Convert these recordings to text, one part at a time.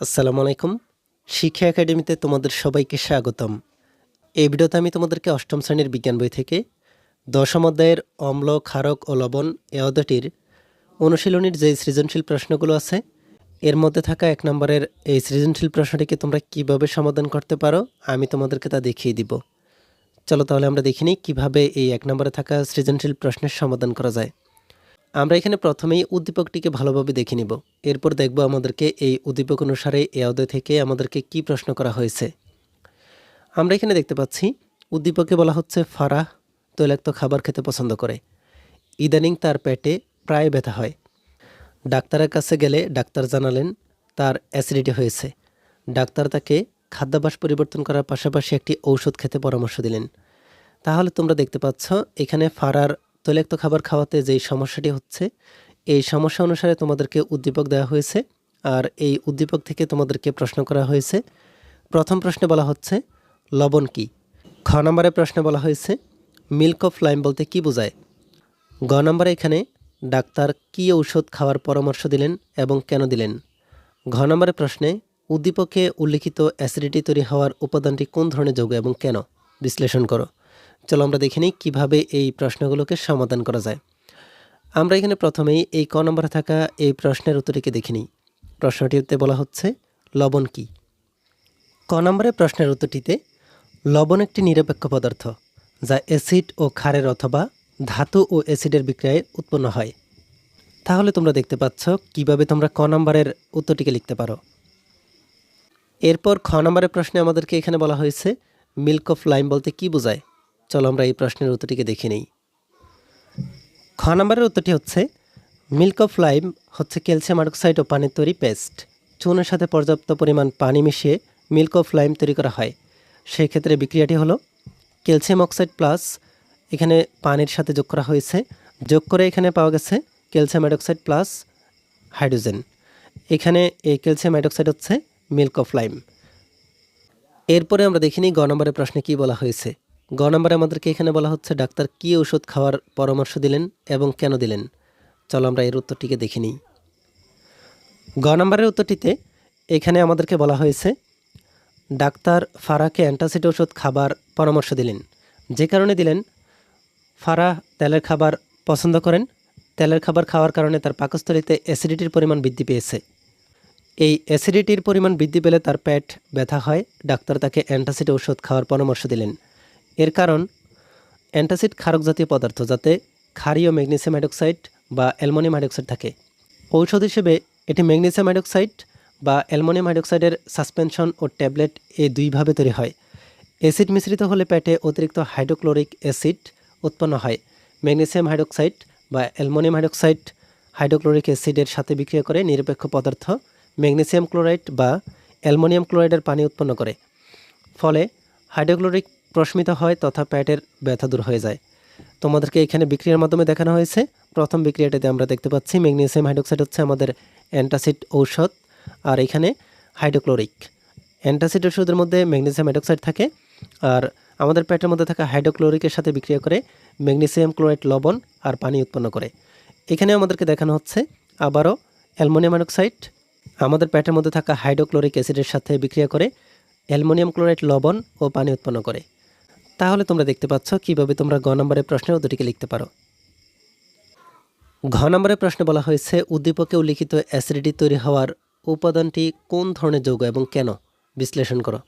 আসসালামু আলাইকুম। শিক্ষা একাডেমিতে তোমাদের সবাইকে স্বাগতম। এই ভিডিওতে আমি তোমাদেরকে অষ্টম শ্রেণির বিজ্ঞান বই থেকে দশম অধ্যায়ের অম্ল, ক্ষারক ও লবণ এ অধ্যায়টির অনুশীলনীর যে সৃজনশীল প্রশ্নগুলো আছে, এর মধ্যে থাকা এক নম্বরের এই সৃজনশীল প্রশ্নটিকে তোমরা কীভাবে সমাধান করতে পারো, আমি তোমাদেরকে তা দেখিয়ে দিব। চলো তাহলে আমরা দেখি নিই কীভাবে এই এক নম্বরে থাকা সৃজনশীল প্রশ্নের সমাধান করা যায়। আমরা এখানে প্রথমেই উদ্দীপকটিকে ভালোভাবে দেখে নিব। এরপর দেখব আমাদেরকে এই উদ্দীপক অনুসারে এ অধ্যায় থেকে আমাদেরকে কি প্রশ্ন করা হয়েছে। আমরা এখানে দেখতে পাচ্ছি, উদ্দীপকে বলা হচ্ছে ফারাহ, তৈলাক্ত খাবার খেতে পছন্দ করে। ইদানিং তার পেটে প্রায় ব্যথা হয়। ডাক্তারের কাছে গেলে ডাক্তার জানালেন তার অ্যাসিডিটি হয়েছে। ডাক্তার তাকে খাদ্যাভ্যাস পরিবর্তন করার পাশাপাশি একটি ঔষধ খেতে পরামর্শ দিলেন। তাহলে তোমরা দেখতে পাচ্ছ, এখানে ফারার তৈলাক্ত খাবার খাওয়াতে যেই সমস্যাটি হচ্ছে, এই সমস্যা অনুসারে তোমাদেরকে উদ্দীপক দেওয়া হয়েছে। আর এই উদ্দীপক থেকে তোমাদেরকে প্রশ্ন করা হয়েছে। প্রথম প্রশ্নে বলা হচ্ছে, লবণ কি? খ নম্বরের প্রশ্নে বলা হয়েছে, মিল্ক অফ লাইম বলতে কি বোঝায়? গ নম্বরে এখানে, ডাক্তার কি ঔষধ খাওয়ার পরামর্শ দিলেন এবং কেন দিলেন? ঘ নম্বরের প্রশ্নে, উদ্দীপকে উল্লিখিত অ্যাসিডিটি তৈরি হওয়ার উপাদানটি কোন ধরনের যৌগ এবং কেন? বিশ্লেষণ করো। চলো আমরা দেখে নিই কীভাবে এই প্রশ্নগুলোকে সমাধান করা যায়। আমরা এখানে প্রথমেই এই ক নম্বরে থাকা এই প্রশ্নের উত্তরটিকে দেখে নিই। প্রশ্নটিতে বলা হচ্ছে, লবণ কি? ক নম্বরের প্রশ্নের উত্তরটিতে, লবণ একটি নিরপেক্ষ পদার্থ, যা অ্যাসিড ও ক্ষারের অথবা ধাতু ও অ্যাসিডের বিক্রয়ে উৎপন্ন হয়। তাহলে তোমরা দেখতে পাচ্ছ কীভাবে তোমরা ক নম্বরের উত্তরটিকে লিখতে পারো। এরপর খ নম্বরের প্রশ্নে আমাদেরকে এখানে বলা হয়েছে, মিল্ক অফ লাইম বলতে কি বোঝায়? চলো আমরা এই প্রশ্নের উত্তরটিকে দেখে নিই। খ নম্বরের উত্তরটি হচ্ছে, মিল্ক অফ লাইম হচ্ছে ক্যালসিয়াম অক্সাইড ও পানির তৈরি পেস্ট। চুনের সাথে পর্যাপ্ত পরিমাণ পানি মিশিয়ে মিল্ক অফ লাইম তৈরি করা হয়। সেই ক্ষেত্রে বিক্রিয়াটি হলো, ক্যালসিয়াম অক্সাইড প্লাস এখানে পানির সাথে যোগ করা হয়েছে। যোগ করে এখানে পাওয়া গেছে ক্যালসিয়াম হাইড্রোক্সাইড প্লাস হাইড্রোজেন। এখানে এই ক্যালসিয়াম হাইড্রোক্সাইড হচ্ছে মিল্ক অফ লাইম। এরপরে আমরা দেখিনি গ নম্বরের প্রশ্নে কি বলা হয়েছে। গ নম্বরে আমাদেরকে এখানে বলা হচ্ছে, ডাক্তার কী ওষুধ খাওয়ার পরামর্শ দিলেন এবং কেন দিলেন? চলো আমরা এর উত্তরটিকে দেখে নিই। গ নম্বরের উত্তরটিতে এখানে আমাদেরকে বলা হয়েছে, ডাক্তার ফারাকে অ্যান্টাসিড ওষুধ খাবার পরামর্শ দিলেন। যে কারণে দিলেন ফারা তেলের খাবার পছন্দ করেন। তেলের খাবার খাওয়ার কারণে তার পাকস্থলিতে অ্যাসিডিটির পরিমাণ বৃদ্ধি পেয়েছে। এই অ্যাসিডিটির পরিমাণ বৃদ্ধি পেলে তার পেট ব্যথা হয়। ডাক্তার তাকে অ্যান্টাসিড ওষুধ খাওয়ার পরামর্শ দিলেন। এর কারণ অ্যান্টাসিড ক্ষারক জাতীয় পদার্থ যাতে ক্ষারীয় ম্যাগনেসিয়াম হাইড্রোক্সাইড বা অ্যালমোনিয়াম হাইড্রোক্সাইড থাকে। ঔষধ হিসেবে এটি ম্যাগনেসিয়াম হাইড্রোক্সাইড বা অ্যালমোনিয়াম হাইড্রোক্সাইডের সাসপেনশন ও ট্যাবলেট এই দুইভাবে তৈরি হয়। অ্যাসিড মিশ্রিত হলে পেটে অতিরিক্ত হাইড্রোক্লোরিক অ্যাসিড উৎপন্ন হয়। ম্যাগনেসিয়াম হাইড্রোক্সাইড বা অ্যালমোনিয়াম হাইড্রোক্সাইড হাইড্রোক্লোরিক অ্যাসিডের সাথে বিক্রিয়া করে নিরপেক্ষ পদার্থ ম্যাগনেসিয়াম ক্লোরাইড বা অ্যালমোনিয়াম ক্লোরাইডের পানি উৎপন্ন করে। ফলে হাইড্রোক্লোরিক প্রশমিত হয়, তথা প্যাটের ব্যথা দূর হয়ে যায়। তোমাদেরকে এখানে বিক্রিয়ার মাধ্যমে দেখানো হয়েছে। প্রথম বিক্রিয়াটাতে আমরা দেখতে পাচ্ছি, ম্যাগনেসিয়াম হাইড্রোক্সাইড হচ্ছে আমাদের অ্যান্টাসিড ঔষধ, আর এখানে হাইড্রোক্লোরিক। অ্যান্টাসিড ওষুধের মধ্যে ম্যাগনেসিয়াম হাইড্রোক্সাইড থাকে, আর আমাদের পেটের মধ্যে থাকা হাইড্রোক্লোরিকের সাথে বিক্রিয়া করে ম্যাগনেসিয়াম ক্লোরাইড লবণ আর পানি উৎপন্ন করে। এখানে আমাদেরকে দেখানো হচ্ছে, আবারও অ্যালমোনিয়াম হাইড্রোক্সাইড। আমাদের পেটের মধ্যে থাকা হাইড্রোক্লোরিক অ্যাসিডের সাথে বিক্রিয়া করে অ্যালমোনিয়াম ক্লোরাইড লবণ ও পানি উৎপন্ন করে। তাহলে তোমরা দেখতে পাচ্ছ কীভাবে তোমরা গ নম্বরের প্রশ্নের উত্তরটিকে লিখতে পারো। ঘ নম্বরের প্রশ্নে বলা হয়েছে, উদ্দীপকে উল্লিখিত অ্যাসিডিটি তৈরি হওয়ার উপাদানটি কোন ধরনের যৌগ এবং কেন? বিশ্লেষণ করো।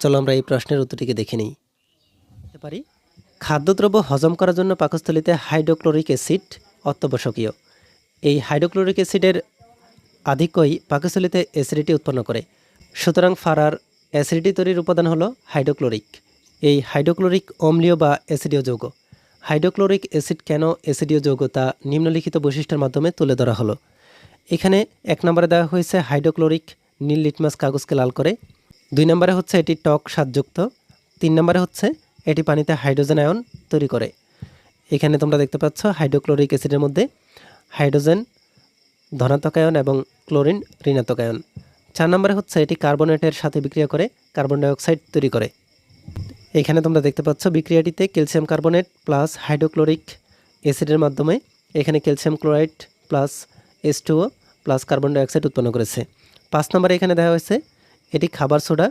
চলো আমরা এই প্রশ্নের উত্তরটিকে দেখে নিই। পারি, খাদ্যদ্রব্য হজম করার জন্য পাকস্থলিতে হাইড্রোক্লোরিক অ্যাসিড অত্যাবশ্যকীয়। এই হাইড্রোক্লোরিক অ্যাসিডের আধিক্যই পাকস্থলিতে অ্যাসিডিটি উৎপন্ন করে। সুতরাং ফারার অ্যাসিডিটি তৈরির উপাদান হলো হাইড্রোক্লোরিক। এই হাইড্রোক্লোরিক অম্লীয় বা অ্যাসিডীয় যৌগ। হাইড্রোক্লোরিক অ্যাসিড কেন অ্যাসিডীয় যৌগ তা নিম্নলিখিত বৈশিষ্ট্যের মাধ্যমে তুলে ধরা হলো? এখানে এক নম্বরে দেওয়া হয়েছে হাইড্রোক্লোরিক নীল লিটমাস কাগজকে লাল করে। দুই নম্বরে হচ্ছে এটি টক স্বাদযুক্ত। তিন নম্বরে হচ্ছে এটি পানিতে হাইড্রোজেন আয়ন তৈরি করে। এখানে তোমরা দেখতে পাচ্ছ হাইড্রোক্লোরিক অ্যাসিডের মধ্যে হাইড্রোজেন, ধনাত্মক আয়ন এবং ক্লোরিন ঋণাত্মক আয়ন। চার নম্বরে হচ্ছে এটি কার্বনেটের সাথে বিক্রিয়া করে কার্বন ডাইঅক্সাইড তৈরি করে। এখানে তোমরা দেখতে পাচ্ছ বিক্রিয়াটিতে ক্যালসিয়াম কার্বনেট প্লাস হাইড্রোক্লোরিক অ্যাসিডের মাধ্যমে এখানে calcium chloride plus H two O plus carbon dioxide উৎপন্ন করেছে। পাঁচ নম্বরে এখানে দেওয়া হয়েছে, এটি খাবার সোডা,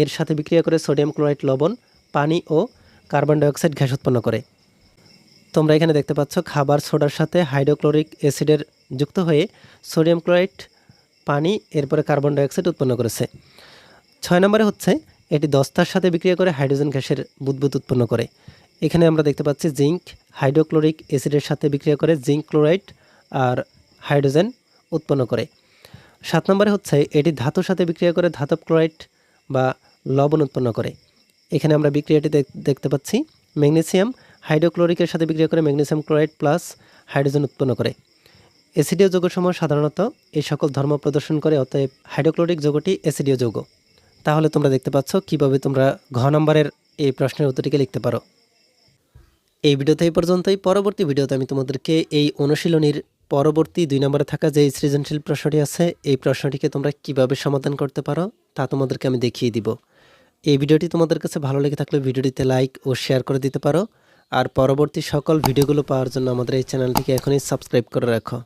এর সাথে বিক্রিয়া করে সোডিয়াম ক্লোরাইড লবণ, পানি ও কার্বন ডাইঅক্সাইড গ্যাস উৎপন্ন করে। তোমরা এখানে দেখতে পাচ্ছ খাবার সোডার সাথে হাইড্রোক্লোরিক অ্যাসিডের যুক্ত হয়ে সোডিয়াম ক্লোরাইড, পানি, এরপরে কার্বন ডাইঅক্সাইড উৎপন্ন করেছে। ছয় নম্বরে হচ্ছে এটি দস্তার সাথে বিক্রিয়া করে হাইড্রোজেন গ্যাসের বুদবুদ উৎপন্ন করে। এখানে আমরা দেখতে পাচ্ছি জিঙ্ক, হাইড্রোক্লোরিক অ্যাসিডের সাথে বিক্রিয়া করে জিঙ্ক ক্লোরাইড আর হাইড্রোজেন উৎপন্ন করে। সাত নম্বরে হচ্ছে এটি ধাতুর সাথে বিক্রিয়া করে ধাতব ক্লোরাইড বা লবণ উৎপন্ন করে। এখানে আমরা বিক্রিয়াটি দেখ- দেখতে পাচ্ছি ম্যাগনেসিয়াম, হাইড্রোক্লোরিকের সাথে বিক্রিয়া করে ম্যাগনেসিয়াম ক্লোরাইড প্লাস হাইড্রোজেন উৎপন্ন করে। অ্যাসিডীয় যৌগসমূহ সাধারণত এই সকল ধর্ম প্রদর্শন করে, অতএব হাইড্রোক্লোরিক যৌগটি অ্যাসিডীয় যৌগ। তাহলে তোমরা দেখতে পাচ্ছ কীভাবে তোমরা ঘ নম্বরের এই প্রশ্নের উত্তরটিকে লিখতে পারো। এই ভিডিওতে এই পর্যন্তই। পরবর্তী ভিডিওতে আমি তোমাদেরকে এই অনুশীলনীর পরবর্তী দুই নম্বরে থাকা যে সৃজনশীল প্রশ্নটি আছে, এই প্রশ্নটিকে তোমরা কীভাবে সমাধান করতে পারো তা তোমাদেরকে আমি দেখিয়ে দিব। এই ভিডিওটি তোমাদের কাছে ভালো লেগে থাকলে ভিডিওটিতে লাইক ও শেয়ার করে দিতে পারো। আর পরবর্তী সকল ভিডিওগুলো পাওয়ার জন্য আমাদের এই চ্যানেলটিকে এখনই সাবস্ক্রাইব করে রাখো।